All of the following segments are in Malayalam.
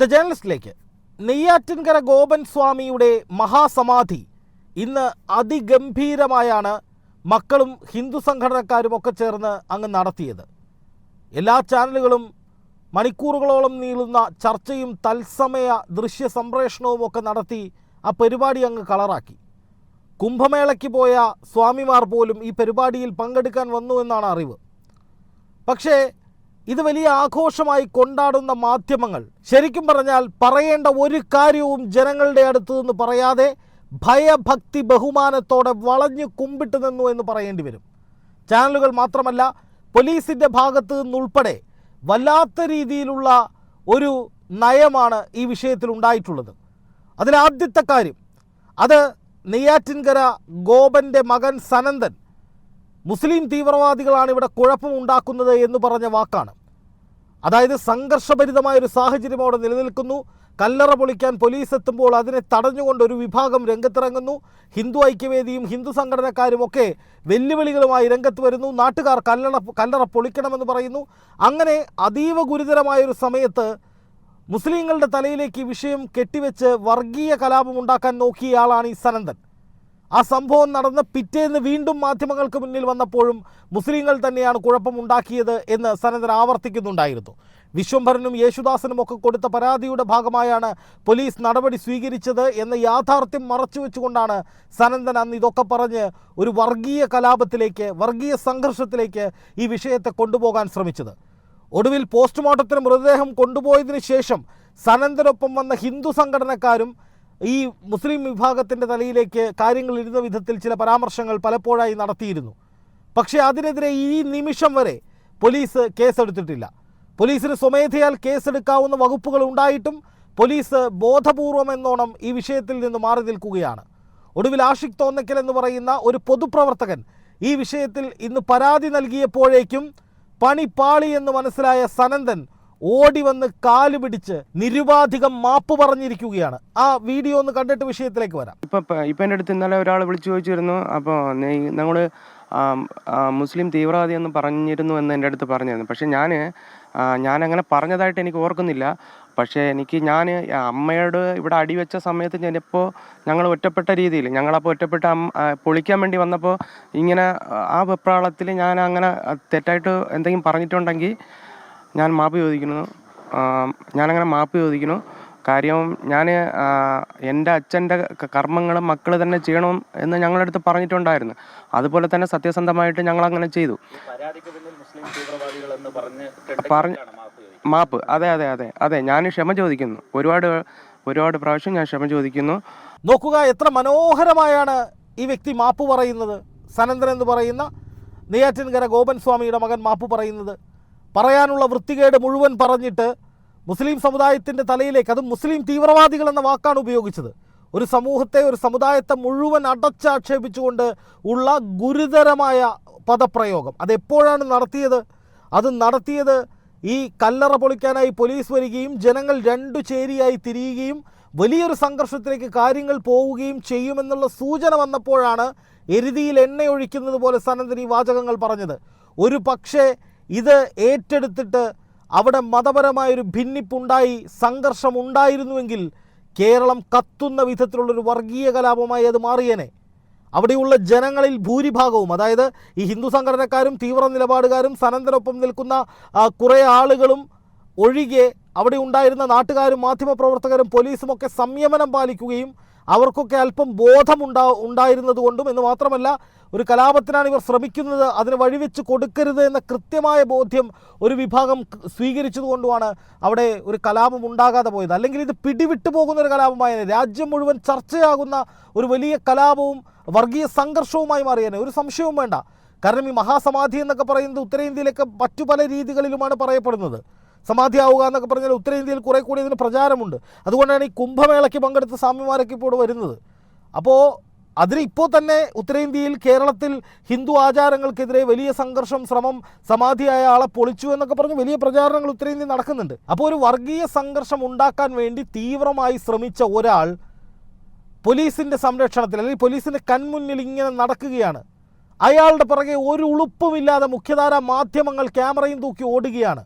ദ ജേർണലിസ്റ്റിലേക്ക് നെയ്യാറ്റിൻകര ഗോപൻ സ്വാമിയുടെ മഹാസമാധി ഇന്ന് അതിഗംഭീരമായാണ് മക്കളും ഹിന്ദു സംഘടനക്കാരും ഒക്കെ ചേർന്ന് അങ്ങ് നടത്തിയത്. എല്ലാ ചാനലുകളും മണിക്കൂറുകളോളം നീളുന്ന ചർച്ചയും തത്സമയ ദൃശ്യ സംപ്രേഷണവും ഒക്കെ നടത്തി ആ പരിപാടി അങ്ങ് കളറാക്കി. കുംഭമേളയ്ക്ക് പോയ സ്വാമിമാർ പോലും ഈ പരിപാടിയിൽ പങ്കെടുക്കാൻ വന്നു എന്നാണ് അറിവ്. പക്ഷേ ഇത് വലിയ ആഘോഷമായി കൊണ്ടാടുന്ന മാധ്യമങ്ങൾ. ശരിക്കും പറഞ്ഞാൽ പറയേണ്ട ഒരു കാര്യവും ജനങ്ങളുടെ അടുത്തു നിന്ന് പറയാതെ ഭയഭക്തി ബഹുമാനത്തോടെ വളഞ്ഞു കുമ്പിട്ട് നിന്നു എന്ന് പറയേണ്ടി വരും. ചാനലുകൾ മാത്രമല്ല പോലീസിന്റെ ഭാഗത്തു നിന്നുൾപ്പെടെ വല്ലാത്ത രീതിയിലുള്ള ഒരു നയമാണ് ഈ വിഷയത്തിൽ ഉണ്ടായിട്ടുള്ളത്. അതിലാദ്യത്തെ കാര്യം അത് നെയ്യാറ്റിൻകര ഗോപന്റെ മകൻ സനന്ദൻ മുസ്ലിം തീവ്രവാദികളാണ് ഇവിടെ കുഴപ്പമുണ്ടാക്കുന്നത് എന്ന് പറഞ്ഞ വാക്കാണ്. അതായത് സംഘർഷഭരിതമായ ഒരു സാഹചര്യം അവിടെ നിലനിൽക്കുന്നു. കല്ലറ പൊളിക്കാൻ പോലീസ് എത്തുമ്പോൾ അതിനെ തടഞ്ഞുകൊണ്ട് ഒരു വിഭാഗം രംഗത്തിറങ്ങുന്നു. ഹിന്ദു ഐക്യവേദിയും ഹിന്ദു സംഘടനക്കാരും ഒക്കെ വെല്ലുവിളികളുമായി രംഗത്ത് വരുന്നു. നാട്ടുകാർ കല്ലറ കല്ലറ പൊളിക്കണമെന്ന് പറയുന്നു. അങ്ങനെ അതീവ ഗുരുതരമായ ഒരു സമയത്ത് മുസ്ലിങ്ങളുടെ തലയിലേക്ക് വിഷയം കെട്ടിവെച്ച് വർഗീയ കലാപം ഉണ്ടാക്കാൻ നോക്കിയ ആളാണ് ഈ സനന്ദൻ. ആ സംഭവം നടന്ന് പിറ്റേന്ന് വീണ്ടും മാധ്യമങ്ങൾക്ക് മുന്നിൽ വന്നപ്പോഴും മുസ്ലിങ്ങൾ തന്നെയാണ് കുഴപ്പമുണ്ടാക്കിയത് എന്ന് സനന്ദൻ ആവർത്തിക്കുന്നുണ്ടായിരുന്നു. വിശ്വംഭരനും യേശുദാസനും ഒക്കെ കൊടുത്ത പരാതിയുടെ ഭാഗമായാണ് പോലീസ് നടപടി സ്വീകരിച്ചത് എന്ന യാഥാർത്ഥ്യം മറച്ചു വെച്ചുകൊണ്ടാണ് സനന്ദൻ അന്ന് ഇതൊക്കെ പറഞ്ഞ് ഒരു വർഗീയ കലാപത്തിലേക്ക് വർഗീയ സംഘർഷത്തിലേക്ക് ഈ വിഷയത്തെ കൊണ്ടുപോകാൻ ശ്രമിച്ചത്. ഒടുവിൽ പോസ്റ്റ്മോർട്ടത്തിന് മൃതദേഹം കൊണ്ടുപോയതിനു ശേഷം സനന്ദനൊപ്പം വന്ന ഹിന്ദു സംഘടനക്കാരും ഈ മുസ്ലിം വിഭാഗത്തിന്റെ തലയിലേക്ക് കാര്യങ്ങൾ ഇരുന്ന വിധത്തിൽ ചില പരാമർശങ്ങൾ പലപ്പോഴായി നടത്തിയിരുന്നു. പക്ഷേ അതിനെതിരെ ഈ നിമിഷം വരെ പോലീസ് കേസെടുത്തിട്ടില്ല. പോലീസിന് സ്വമേധയാൽ കേസെടുക്കാവുന്ന വകുപ്പുകൾ ഉണ്ടായിട്ടും പോലീസ് ബോധപൂർവം എന്നോണം ഈ വിഷയത്തിൽ നിന്ന് മാറി നിൽക്കുകയാണ്. ഒടുവിൽ ആഷിഖ് തോന്നക്കൽ എന്ന് പറയുന്ന ഒരു പൊതുപ്രവർത്തകൻ ഈ വിഷയത്തിൽ ഇന്ന് പരാതി നൽകിയപ്പോഴേക്കും പണി പാളി എന്ന് മനസ്സിലായ സനന്ദൻ ഓടി വന്ന് കാൽ പിടിച്ച് നിരുപാധികം മാപ്പ് പറഞ്ഞിരിക്കുകയാണ്. ആ വീഡിയോ ഒന്ന് കണ്ടിട്ട് വിഷയത്തിലേക്ക് വരാം. ഇപ്പൊ ഇപ്പൊ- എന്റെ അടുത്ത് ഇന്നലെ ഒരാൾ വിളിച്ചു ചോദിച്ചിരുന്നു. അപ്പോൾ ഞങ്ങൾ മുസ്ലിം തീവ്രവാദി എന്ന് പറഞ്ഞിരുന്നു എന്ന് എന്റെ അടുത്ത് പറഞ്ഞിരുന്നു. പക്ഷെ ഞാൻ അങ്ങനെ പറഞ്ഞതായിട്ട് എനിക്ക് ഓർക്കുന്നില്ല. പക്ഷേ എനിക്ക് ഞാൻ അമ്മയോട് ഇവിടെ അടിവെച്ച സമയത്ത് ഞാനിപ്പോൾ ഞങ്ങൾ ഒറ്റപ്പെട്ട രീതിയിൽ ഞങ്ങളപ്പോൾ ഒറ്റപ്പെട്ട പൊളിക്കാൻ വേണ്ടി വന്നപ്പോൾ ഇങ്ങനെ ആ വെപ്രാളത്തിൽ ഞാൻ അങ്ങനെ തെറ്റായിട്ട് എന്തെങ്കിലും പറഞ്ഞിട്ടുണ്ടെങ്കിൽ ഞാൻ മാപ്പ് ചോദിക്കുന്നു. ഞാനങ്ങനെ മാപ്പ് ചോദിക്കുന്നു. കാര്യം ഞാൻ എന്റെ അച്ഛന്റെ കർമ്മങ്ങൾ മക്കൾ തന്നെ ചെയ്യണം എന്ന് ഞങ്ങളുടെ അടുത്ത് പറഞ്ഞിട്ടുണ്ടായിരുന്നു. അതുപോലെ തന്നെ സത്യസന്ധമായിട്ട് ഞങ്ങൾ അങ്ങനെ ചെയ്തു. പരാതിക്ക് മുസ്ലിം തീവ്രവാദികൾ എന്ന് പറഞ്ഞ് പറഞ്ഞ് മാപ്പ് അതെ അതെ അതെ അതെ. ഞാൻ ക്ഷമ ചോദിക്കുന്നു. ഒരുപാട് ഒരുപാട് പ്രാവശ്യം ഞാൻ ക്ഷമ ചോദിക്കുന്നു. നോക്കുക എത്ര മനോഹരമായാണ് ഈ വ്യക്തി മാപ്പ് പറയുന്നത്. സനന്ദൻ എന്ന് പറയുന്ന നെയ്യാറ്റിൻകര ഗോപൻ സ്വാമിയുടെ മകൻ മാപ്പ് പറയുന്നത്. പറയാനുള്ള വൃത്തികേട് മുഴുവൻ പറഞ്ഞിട്ട് മുസ്ലിം സമുദായത്തിന്റെ തലയിലേക്ക് അതും മുസ്ലിം തീവ്രവാദികൾ എന്ന വാക്കാണ് ഉപയോഗിച്ചത്. ഒരു സമൂഹത്തെ ഒരു സമുദായത്തെ മുഴുവൻ അടച്ചാക്ഷേപിച്ചുകൊണ്ട് ഉള്ള ഗുരുതരമായ പദപ്രയോഗം. അതെപ്പോഴാണ് നടത്തിയത്? അത് നടത്തിയത് ഈ കല്ലറ പൊളിക്കാനായി പോലീസ് വരികയും ജനങ്ങൾ രണ്ടു ചേരിയായി തിരിയുകയും വലിയൊരു സംഘർഷത്തിലേക്ക് കാര്യങ്ങൾ പോവുകയും ചെയ്യുമെന്നുള്ള സൂചന വന്നപ്പോഴാണ് എരുതിയിൽ എണ്ണയൊഴിക്കുന്നത് പോലെ സനന്ദൻ വാചകങ്ങൾ പറഞ്ഞത്. ഒരു പക്ഷേ ഇത് ഏറ്റെടുത്തിട്ട് അവിടെ മതപരമായൊരു ഭിന്നിപ്പുണ്ടായി സംഘർഷം ഉണ്ടായിരുന്നുവെങ്കിൽ കേരളം കത്തുന്ന വിധത്തിലുള്ളൊരു വർഗീയ കലാപമായി അത് മാറിയേനെ. അവിടെയുള്ള ജനങ്ങളിൽ ഭൂരിഭാഗവും അതായത് ഈ ഹിന്ദു സംഘടനക്കാരും തീവ്ര നിലപാടുകാരും സനന്ദനൊപ്പം നിൽക്കുന്ന കുറേ ആളുകളും ഒഴികെ അവിടെ ഉണ്ടായിരുന്ന നാട്ടുകാരും മാധ്യമപ്രവർത്തകരും പോലീസുമൊക്കെ സംയമനം പാലിക്കുകയും അവർക്കൊക്കെ അല്പം ബോധമുണ്ടാ ഉണ്ടായിരുന്നതുകൊണ്ടും എന്ന് മാത്രമല്ല ഒരു കലാപത്തിനാണ് ഇവർ ശ്രമിക്കുന്നത്. അതിന് വഴിവെച്ച് കൊടുക്കരുത് എന്ന കൃത്യമായ ബോധ്യം ഒരു വിഭാഗം സ്വീകരിച്ചതുകൊണ്ടുമാണ് അവിടെ ഒരു കലാപം ഉണ്ടാകാതെ പോയത്. അല്ലെങ്കിൽ ഇത് പിടിവിട്ടു പോകുന്ന ഒരു കലാപമായേനെ. രാജ്യം മുഴുവൻ ചർച്ചയാകുന്ന ഒരു വലിയ കലാപവും വർഗീയ സംഘർഷവുമായി മാറിയേനെ. ഒരു സംശയവും വേണ്ട. കാരണം ഈ മഹാസമാധി എന്നൊക്കെ പറയുന്നത് ഉത്തരേന്ത്യയിലൊക്കെ മറ്റു പല രീതികളിലുമാണ് പറയപ്പെടുന്നത്. സമാധിയാവുക എന്നൊക്കെ പറഞ്ഞാൽ ഉത്തരേന്ത്യയിൽ കുറെ കൂടി ഇതിന് പ്രചാരമുണ്ട്. അതുകൊണ്ടാണ് ഈ കുംഭമേളയ്ക്ക് പങ്കെടുത്ത സ്വാമിമാരൊക്കെ ഇപ്പോൾ വരുന്നത്. അപ്പോൾ അതിന് ഇപ്പോൾ തന്നെ ഉത്തരേന്ത്യയിൽ കേരളത്തിൽ ഹിന്ദു ആചാരങ്ങൾക്കെതിരെ വലിയ സംഘർഷം ശ്രമം സമാധിയായ ആളെ പൊളിച്ചു എന്നൊക്കെ പറഞ്ഞ് വലിയ പ്രചാരണങ്ങൾ ഉത്തരേന്ത്യയിൽ നടക്കുന്നുണ്ട്. അപ്പോൾ ഒരു വർഗീയ സംഘർഷം ഉണ്ടാക്കാൻ വേണ്ടി തീവ്രമായി ശ്രമിച്ച ഒരാൾ പോലീസിന്റെ സംരക്ഷണത്തിൽ അല്ലെങ്കിൽ പോലീസിന്റെ കൺമുന്നിൽ ഇങ്ങനെ നടക്കുകയാണ്. അയാളുടെ പുറകെ ഒരു ഉളുപ്പുമില്ലാതെ മുഖ്യധാര മാധ്യമങ്ങൾ ക്യാമറയും തൂക്കി ഓടുകയാണ്.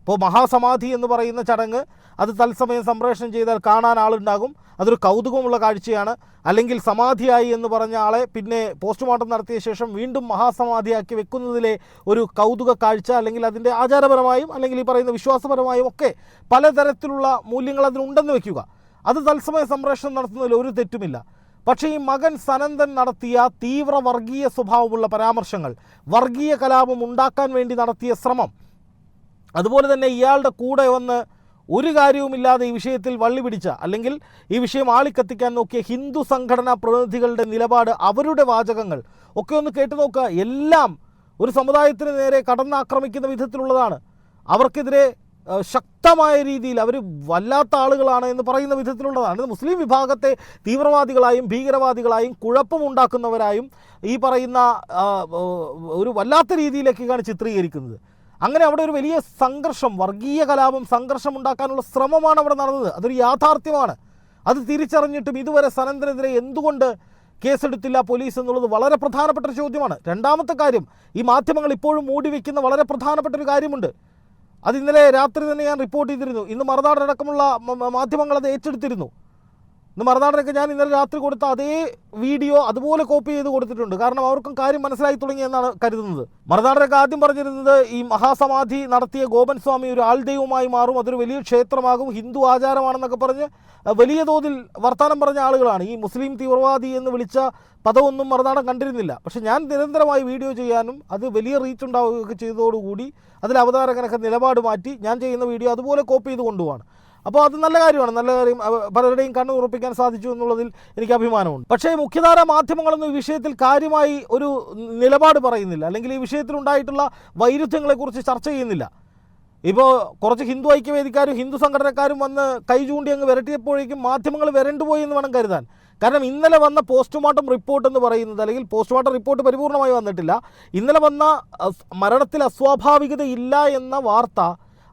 ഇപ്പോൾ മഹാസമാധി എന്ന് പറയുന്ന ചടങ്ങ് അത് തത്സമയം സംപ്രേഷണം ചെയ്താൽ കാണാൻ ആളുണ്ടാകും. അതൊരു കൗതുകമുള്ള കാഴ്ചയാണ്. അല്ലെങ്കിൽ സമാധിയായി എന്ന് പറഞ്ഞ ആളെ പിന്നെ പോസ്റ്റ്മോർട്ടം നടത്തിയ ശേഷം വീണ്ടും മഹാസമാധിയാക്കി വെക്കുന്നതിലെ ഒരു കൗതുക കാഴ്ച അല്ലെങ്കിൽ അതിന്റെ ആചാരപരമായും അല്ലെങ്കിൽ ഈ പറയുന്ന വിശ്വാസപരമായും ഒക്കെ പലതരത്തിലുള്ള മൂല്യങ്ങൾ അതിനുണ്ടെന്ന് വെക്കുക. അത് തത്സമയ സംപ്രേഷണം നടത്തുന്നതിൽ ഒരു തെറ്റുമില്ല. പക്ഷേ ഈ മകൻ സനന്ദൻ നടത്തിയ തീവ്ര വർഗീയ സ്വഭാവമുള്ള പരാമർശങ്ങൾ വർഗീയ കലാപം ഉണ്ടാക്കാൻ വേണ്ടി നടത്തിയ ശ്രമം അതുപോലെ തന്നെ ഇയാളുടെ കൂടെ വന്ന് ഒരു കാര്യവുമില്ലാതെ ഈ വിഷയത്തിൽ വള്ളി പിടിച്ച അല്ലെങ്കിൽ ഈ വിഷയം ആളിക്കത്തിക്കാൻ നോക്കിയ ഹിന്ദു സംഘടനാ പ്രതിനിധികളുടെ നിലപാട് അവരുടെ വാചകങ്ങൾ ഒക്കെ ഒന്ന് കേട്ടു നോക്കുക. എല്ലാം ഒരു സമുദായത്തിന് നേരെ കടന്നാക്രമിക്കുന്ന വിധത്തിലുള്ളതാണ്. അവർക്കെതിരെ ശക്തമായ രീതിയിൽ അവർ വല്ലാത്ത ആളുകളാണ് എന്ന് പറയുന്ന വിധത്തിലുള്ളതാണ്. മുസ്ലിം വിഭാഗത്തെ തീവ്രവാദികളായും ഭീകരവാദികളായും കുഴപ്പമുണ്ടാക്കുന്നവരായും ഈ പറയുന്ന ഒരു വല്ലാത്ത രീതിയിലേക്കാണ് ചിത്രീകരിക്കുന്നത്. അങ്ങനെ അവിടെ ഒരു വലിയ സംഘർഷം വർഗീയ കലാപം സംഘർഷം ഉണ്ടാക്കാനുള്ള ശ്രമമാണ് അവിടെ നടന്നത്. അതൊരു യാഥാർത്ഥ്യമാണ്. അത് തിരിച്ചറിഞ്ഞിട്ടും ഇതുവരെ സനന്ദനെതിരെ എന്തുകൊണ്ട് കേസെടുത്തില്ല പോലീസ് എന്നുള്ളത് വളരെ പ്രധാനപ്പെട്ട ഒരു ചോദ്യമാണ്. രണ്ടാമത്തെ കാര്യം ഈ മാധ്യമങ്ങൾ ഇപ്പോഴും മൂടി വയ്ക്കുന്ന വളരെ പ്രധാനപ്പെട്ട ഒരു കാര്യമുണ്ട്. അത് ഇന്നലെ രാത്രി തന്നെ ഞാൻ റിപ്പോർട്ട് ചെയ്തിരുന്നു. ഇന്ന് മറുനാടടക്കമുള്ള മാധ്യമങ്ങൾ അത് ഏറ്റെടുത്തിരുന്നു. ഇന്ന് മറുനാടനൊക്കെ ഞാൻ ഇന്നലെ രാത്രി കൊടുത്ത അതേ വീഡിയോ അതുപോലെ കോപ്പി ചെയ്ത് കൊടുത്തിട്ടുണ്ട്. കാരണം അവർക്കും കാര്യം മനസ്സിലായി തുടങ്ങി എന്നാണ് കരുതുന്നത്. മറുനാടനൊക്കെ ആദ്യം പറഞ്ഞിരുന്നത് ഈ മഹാസമാധി നടത്തിയ ഗോപൻ സ്വാമി ഒരു ആൾദൈവമായി മാറും അതൊരു വലിയ ക്ഷേത്രമാകും ഹിന്ദു ആചാരമാണെന്നൊക്കെ പറഞ്ഞ് വലിയ തോതിൽ വർത്തമാനം പറഞ്ഞ ആളുകളാണ്. ഈ മുസ്ലിം തീവ്രവാദി എന്ന് വിളിച്ച പദമൊന്നും മറുനാടൻ കണ്ടിരുന്നില്ല. പക്ഷെ ഞാൻ നിരന്തരമായി വീഡിയോ ചെയ്യാനും അത് വലിയ റീച്ച് ഉണ്ടാവുകയൊക്കെ ചെയ്തതോടുകൂടി അതിൽ അവതാരകനൊക്കെ നിലപാട് മാറ്റി ഞാൻ ചെയ്യുന്ന വീഡിയോ അതുപോലെ കോപ്പി ചെയ്ത് കൊണ്ടുപോവാണ്. അപ്പോൾ അത് നല്ല കാര്യമാണ്. നല്ല കാര്യം പലരുടെയും കണ്ണു ഉറപ്പിക്കാൻ സാധിച്ചു എന്നുള്ളതിൽ എനിക്ക് അഭിമാനമുണ്ട്. പക്ഷേ മുഖ്യധാര മാധ്യമങ്ങളൊന്നും ഈ വിഷയത്തിൽ കാര്യമായി ഒരു നിലപാട് പറയുന്നില്ല. അല്ലെങ്കിൽ ഈ വിഷയത്തിൽ വിഷയത്തിലുണ്ടായിട്ടുള്ള വൈരുദ്ധ്യങ്ങളെക്കുറിച്ച് ചർച്ച ചെയ്യുന്നില്ല. ഇപ്പോൾ കുറച്ച് ഹിന്ദു ഐക്യവേദിക്കാരും ഹിന്ദു സംഘടനക്കാരും വന്ന് കൈ ചൂണ്ടി അങ്ങ് വിരട്ടിയപ്പോഴേക്കും മാധ്യമങ്ങൾ വരണ്ടുപോയി എന്ന് വേണം കരുതാൻ. കാരണം ഇന്നലെ വന്ന പോസ്റ്റ്മോർട്ടം റിപ്പോർട്ട് എന്ന് പറയുന്നത് അല്ലെങ്കിൽ പോസ്റ്റ്മോർട്ടം റിപ്പോർട്ട് പരിപൂർണമായി വന്നിട്ടില്ല. ഇന്നലെ വന്ന മരണത്തിൽ അസ്വാഭാവികത ഇല്ല എന്ന വാർത്ത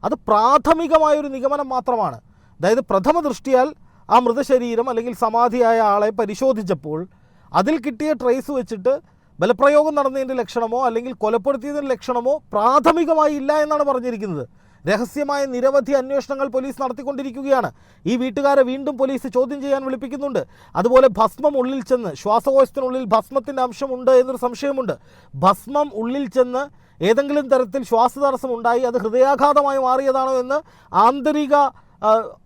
അത് പ്രാഥമികമായ ഒരു നിഗമനം മാത്രമാണ്. അതായത് പ്രഥമ ദൃഷ്ടിയാൽ ആ മൃതശരീരം അല്ലെങ്കിൽ സമാധിയായ ആളെ പരിശോധിച്ചപ്പോൾ അതിൽ കിട്ടിയ ട്രേസ് വെച്ചിട്ട് ബലപ്രയോഗം നടന്നതിന്റെ ലക്ഷണമോ അല്ലെങ്കിൽ കൊലപ്പെടുത്തിയതിന്റെ ലക്ഷണമോ പ്രാഥമികമായി ഇല്ല എന്നാണ് പറഞ്ഞിരിക്കുന്നത്. രഹസ്യമായ നിരവധി അന്വേഷണങ്ങൾ പോലീസ് നടത്തിക്കൊണ്ടിരിക്കുകയാണ്. ഈ വീട്ടുകാരെ വീണ്ടും പോലീസ് ചോദ്യം ചെയ്യാൻ വിളിപ്പിക്കുന്നുണ്ട്. അതുപോലെ ഭസ്മം ഉള്ളിൽ ചെന്ന് ശ്വാസകോശത്തിനുള്ളിൽ ഭസ്മത്തിന്റെ അംശമുണ്ട് എന്നൊരു സംശയമുണ്ട്. ഭസ്മം ഉള്ളിൽ ചെന്ന് ഏതെങ്കിലും തരത്തിൽ ശ്വാസതടസ്സം ഉണ്ടായി അത് ഹൃദയാഘാതമായി മാറിയതാണോ എന്ന് ആന്തരിക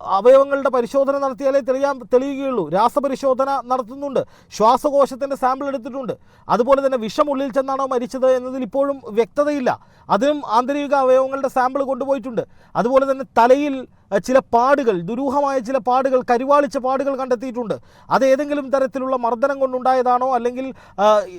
അവയവങ്ങളുടെ പരിശോധന നടത്തിയാലേ തെളിയാൻ തെളിയുകയുള്ളൂ. രാസപരിശോധന നടത്തുന്നുണ്ട്. ശ്വാസകോശത്തിന്റെ സാമ്പിൾ എടുത്തിട്ടുണ്ട്. അതുപോലെ തന്നെ വിഷം ഉള്ളിൽ ചെന്നാണോ മരിച്ചത് എന്നതിൽ ഇപ്പോഴും വ്യക്തതയില്ല. അതിനും ആന്തരിക അവയവങ്ങളുടെ സാമ്പിൾ കൊണ്ടുപോയിട്ടുണ്ട്. അതുപോലെ തന്നെ തലയിൽ ചില പാടുകൾ ദുരൂഹമായ ചില പാടുകൾ കരിവാളിച്ച പാടുകൾ കണ്ടെത്തിയിട്ടുണ്ട്. അത് ഏതെങ്കിലും തരത്തിലുള്ള മർദ്ദനം കൊണ്ടുണ്ടായതാണോ? അല്ലെങ്കിൽ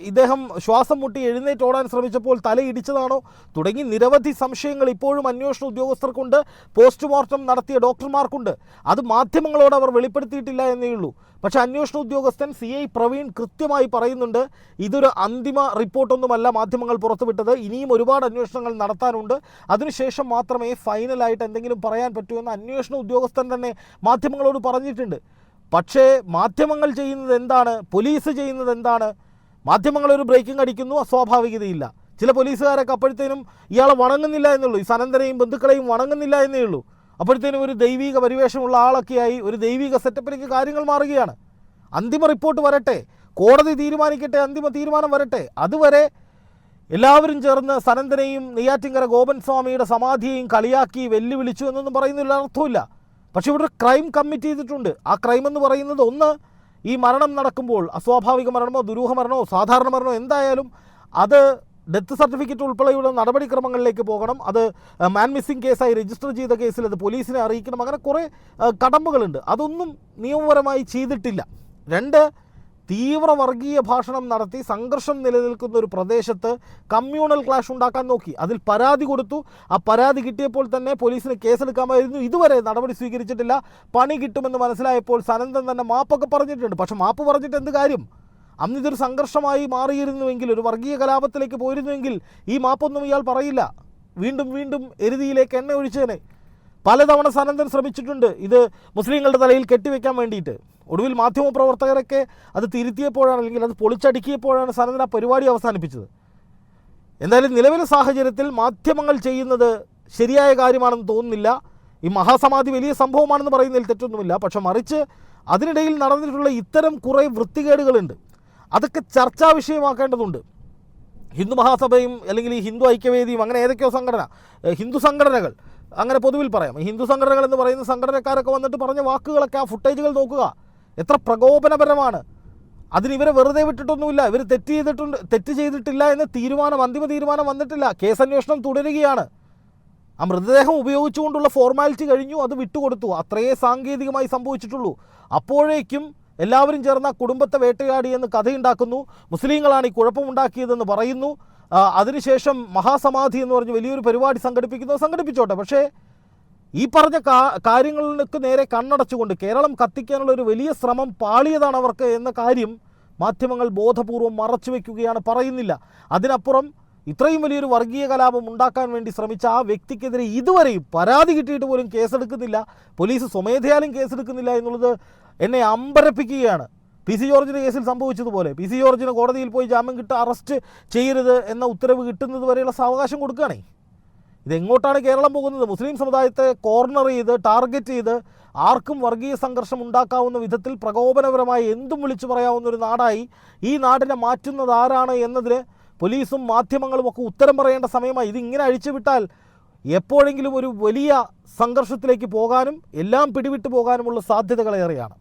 ഇദ്ദേഹം ശ്വാസം മുട്ടി എഴുന്നേറ്റ് ഓടാൻ ശ്രമിച്ചപ്പോൾ തലയിടിച്ചതാണോ തുടങ്ങി നിരവധി സംശയങ്ങൾ ഇപ്പോഴും അന്വേഷണ ഉദ്യോഗസ്ഥർക്കുണ്ട്. പോസ്റ്റ്മോർട്ടം നടത്തിയ ഡോക്ടർമാർക്കുണ്ട്. അത് മാധ്യമങ്ങളോട് അവർ വെളിപ്പെടുത്തിയിട്ടില്ല എന്നേ ഉള്ളൂ. പക്ഷേ അന്വേഷണ ഉദ്യോഗസ്ഥൻ സി ഐ പ്രവീൺ കൃത്യമായി പറയുന്നുണ്ട് ഇതൊരു അന്തിമ റിപ്പോർട്ടൊന്നുമല്ല മാധ്യമങ്ങൾ പുറത്തുവിട്ടത്. ഇനിയും ഒരുപാട് അന്വേഷണങ്ങൾ നടത്താനുണ്ട്. അതിനുശേഷം മാത്രമേ ഫൈനലായിട്ട് എന്തെങ്കിലും പറയാൻ പറ്റൂ എന്ന് അന്വേഷണ ഉദ്യോഗസ്ഥൻ തന്നെ മാധ്യമങ്ങളോട് പറഞ്ഞിട്ടുണ്ട്. പക്ഷേ മാധ്യമങ്ങൾ ചെയ്യുന്നത് എന്താണ്? പോലീസ് ചെയ്യുന്നത് എന്താണ്? മാധ്യമങ്ങൾ ഒരു ബ്രേക്കിംഗ് അടിക്കുന്നു അസ്വാഭാവികതയില്ല. ചില പോലീസുകാരൊക്കെ അപ്പോഴത്തേനും ഇയാളെ വണങ്ങുന്നില്ല എന്നുള്ളൂ. ഈ സനന്ദനെയും ബന്ധുക്കളെയും വണങ്ങുന്നില്ല എന്നേ ഉള്ളൂ. അപ്പോഴത്തേനും ഒരു ദൈവിക പരിവേഷമുള്ള ആളൊക്കെയായി ഒരു ദൈവിക സെറ്റപ്പിലേക്ക് കാര്യങ്ങൾ മാറുകയാണ്. അന്തിമ റിപ്പോർട്ട് വരട്ടെ. കോടതി തീരുമാനിക്കട്ടെ അന്തിമ തീരുമാനം വരട്ടെ. അതുവരെ എല്ലാവരും ചേർന്ന് സനന്ദനെയും നെയ്യാറ്റിങ്കര ഗോപൻ സ്വാമിയുടെ സമാധിയെയും കളിയാക്കി വെല്ലുവിളിച്ചു എന്നൊന്നും പറയുന്നില്ല അർത്ഥമില്ല പക്ഷെ ഇവിടെ ക്രൈം കമ്മിറ്റ് ചെയ്തിട്ടുണ്ട്. ആ ക്രൈം എന്ന് പറയുന്നത് ഒന്ന് ഈ മരണം നടക്കുമ്പോൾ അസ്വാഭാവിക മരണമോ ദുരൂഹ മരണമോ സാധാരണ മരണമോ എന്തായാലും അത് ഡെത്ത് സർട്ടിഫിക്കറ്റ് ഉൾപ്പെടെയുള്ള നടപടിക്രമങ്ങളിലേക്ക് പോകണം. അത് മാൻ മിസ്സിംഗ് കേസായി രജിസ്റ്റർ ചെയ്ത കേസിൽ അത് പോലീസിനെ അറിയിക്കണം. അങ്ങനെ കുറേ കടമ്പകളുണ്ട്. അതൊന്നും നിയമപരമായി ചെയ്തിട്ടില്ല. രണ്ട് തീവ്ര വർഗീയ ഭാഷണം നടത്തി സംഘർഷം നിലനിൽക്കുന്ന ഒരു പ്രദേശത്ത് കമ്മ്യൂണൽ ക്ലാഷ് ഉണ്ടാക്കാൻ നോക്കി. അതിൽ പരാതി കൊടുത്തു. ആ പരാതി കിട്ടിയപ്പോൾ തന്നെ പോലീസിന് കേസെടുക്കാമായിരുന്നു. ഇതുവരെ നടപടി സ്വീകരിച്ചിട്ടില്ല. പണി കിട്ടുമെന്ന് മനസ്സിലായപ്പോൾ സനന്ദൻ തന്നെ മാപ്പൊക്കെ പറഞ്ഞിട്ടുണ്ട്. പക്ഷെ മാപ്പ് പറഞ്ഞിട്ട് എന്ത് കാര്യം? അന്ന് ഇതൊരു സംഘർഷമായി മാറിയിരുന്നുവെങ്കിൽ ഒരു വർഗീയ കലാപത്തിലേക്ക് പോയിരുന്നുവെങ്കിൽ ഈ മാപ്പൊന്നും ഇയാൾ പറയില്ല. വീണ്ടും വീണ്ടും എരുതിയിലേക്ക് എണ്ണ ഒഴിച്ചേനെ പലതവണ സനന്ദൻ ശ്രമിച്ചിട്ടുണ്ട് ഇത് മുസ്ലിങ്ങളുടെ തലയിൽ കെട്ടിവെക്കാൻ വേണ്ടിയിട്ട്. ഒടുവിൽ മാധ്യമപ്രവർത്തകരൊക്കെ അത് തിരുത്തിയപ്പോഴാണ് അല്ലെങ്കിൽ അത് പൊളിച്ചടുക്കിയപ്പോഴാണ് സനന്ദൻ ആ പരിപാടി അവസാനിപ്പിച്ചത്. എന്തായാലും നിലവിലെ സാഹചര്യത്തിൽ മാധ്യമങ്ങൾ ചെയ്യുന്നത് ശരിയായ കാര്യമാണെന്ന് തോന്നുന്നില്ല. ഈ മഹാസമാധി വലിയ സംഭവമാണെന്ന് പറയുന്നതിൽ തെറ്റൊന്നുമില്ല. പക്ഷെ മറിച്ച് അതിനിടയിൽ നടന്നിട്ടുള്ള ഇത്തരം കുറേ വൃത്തികേടുകളുണ്ട്. അതൊക്കെ ചർച്ചാ വിഷയമാക്കേണ്ടതുണ്ട്. ഹിന്ദു മഹാസഭയും അല്ലെങ്കിൽ ഈ ഹിന്ദു ഐക്യവേദിയും അങ്ങനെ ഏതൊക്കെയോ സംഘടന ഹിന്ദു സംഘടനകൾ അങ്ങനെ പൊതുവിൽ പറയാം. ഹിന്ദു സംഘടനകൾ എന്ന് പറയുന്ന സംഘടനക്കാരൊക്കെ വന്നിട്ട് പറഞ്ഞ വാക്കുകളൊക്കെ ആ ഫുട്ടേജുകൾ നോക്കുക. എത്ര പ്രകോപനപരമാണ്. അതിന് ഇവരെ വെറുതെ വിട്ടിട്ടൊന്നുമില്ല. ഇവർ തെറ്റ് ചെയ്തിട്ടുണ്ട് തെറ്റ് ചെയ്തിട്ടില്ല എന്ന് തീരുമാനം അന്തിമ തീരുമാനം വന്നിട്ടില്ല. കേസ് അന്വേഷണം തുടരുകയാണ്. ആ മൃതദേഹം ഉപയോഗിച്ചുകൊണ്ടുള്ള ഫോർമാലിറ്റി കഴിഞ്ഞു അത് വിട്ടുകൊടുത്തു. അത്രയേ സാങ്കേതികമായി സംഭവിച്ചിട്ടുള്ളൂ. അപ്പോഴേക്കും എല്ലാവരും ചേർന്ന കുടുംബത്തെ വേട്ടയാടി എന്ന് കഥയുണ്ടാക്കുന്നു. മുസ്ലിങ്ങളാണ് ഈ കുഴപ്പമുണ്ടാക്കിയതെന്ന് പറയുന്നു. അതിനുശേഷം മഹാസമാധി എന്ന് പറഞ്ഞ് വലിയൊരു പരിപാടി സംഘടിപ്പിക്കുന്നു. സംഘടിപ്പിച്ചോട്ടെ. പക്ഷേ ഈ പറഞ്ഞ കാര്യങ്ങൾക്ക് നേരെ കണ്ണടച്ചുകൊണ്ട് കേരളം കത്തിക്കാനുള്ള ഒരു വലിയ ശ്രമം പാളിയതാണ് അവർക്ക് എന്ന കാര്യം മാധ്യമങ്ങൾ ബോധപൂർവം മറച്ചു വയ്ക്കുകയാണ് പറയുന്നില്ല. അതിനപ്പുറം ഇത്രയും വലിയൊരു വർഗീയ കലാപം ഉണ്ടാക്കാൻ വേണ്ടി ശ്രമിച്ച ആ വ്യക്തിക്കെതിരെ ഇതുവരെയും പരാതി കിട്ടിയിട്ട് പോലും കേസെടുക്കുന്നില്ല. പോലീസ് സ്വമേധയാലും കേസെടുക്കുന്നില്ല എന്നുള്ളത് എന്നെ അമ്പരപ്പിക്കുകയാണ്. പി സി ജോർജിന്റെ കേസിൽ സംഭവിച്ചതുപോലെ പി സി ജോർജിന് കോടതിയിൽ പോയി ജാമ്യം കിട്ട അറസ്റ്റ് ചെയ്യരുത് എന്ന ഉത്തരവ് കിട്ടുന്നത് വരെയുള്ള സാവകാശം കൊടുക്കുകയാണേ. ഇതെങ്ങോട്ടാണ് കേരളം പോകുന്നത്? മുസ്ലിം സമുദായത്തെ കോർണർ ചെയ്ത് ടാർഗറ്റ് ചെയ്ത് ആർക്കും വർഗീയ സംഘർഷം ഉണ്ടാക്കാവുന്ന വിധത്തിൽ പ്രകോപനപരമായി എന്തും വിളിച്ചു പറയാവുന്ന ഒരു നാടായി ഈ നാടിനെ മാറ്റുന്നത് ആരാണ് എന്നതിന് പോലീസും മാധ്യമങ്ങളും ഒക്കെ ഉത്തരം പറയേണ്ട സമയമായി. ഇതിങ്ങനെ അഴിച്ചുവിട്ടാൽ എപ്പോഴെങ്കിലും ഒരു വലിയ സംഘർഷത്തിലേക്ക് പോകാനും എല്ലാം പിടിവിട്ടു പോകാനുമുള്ള സാധ്യതകളേറെയാണ്.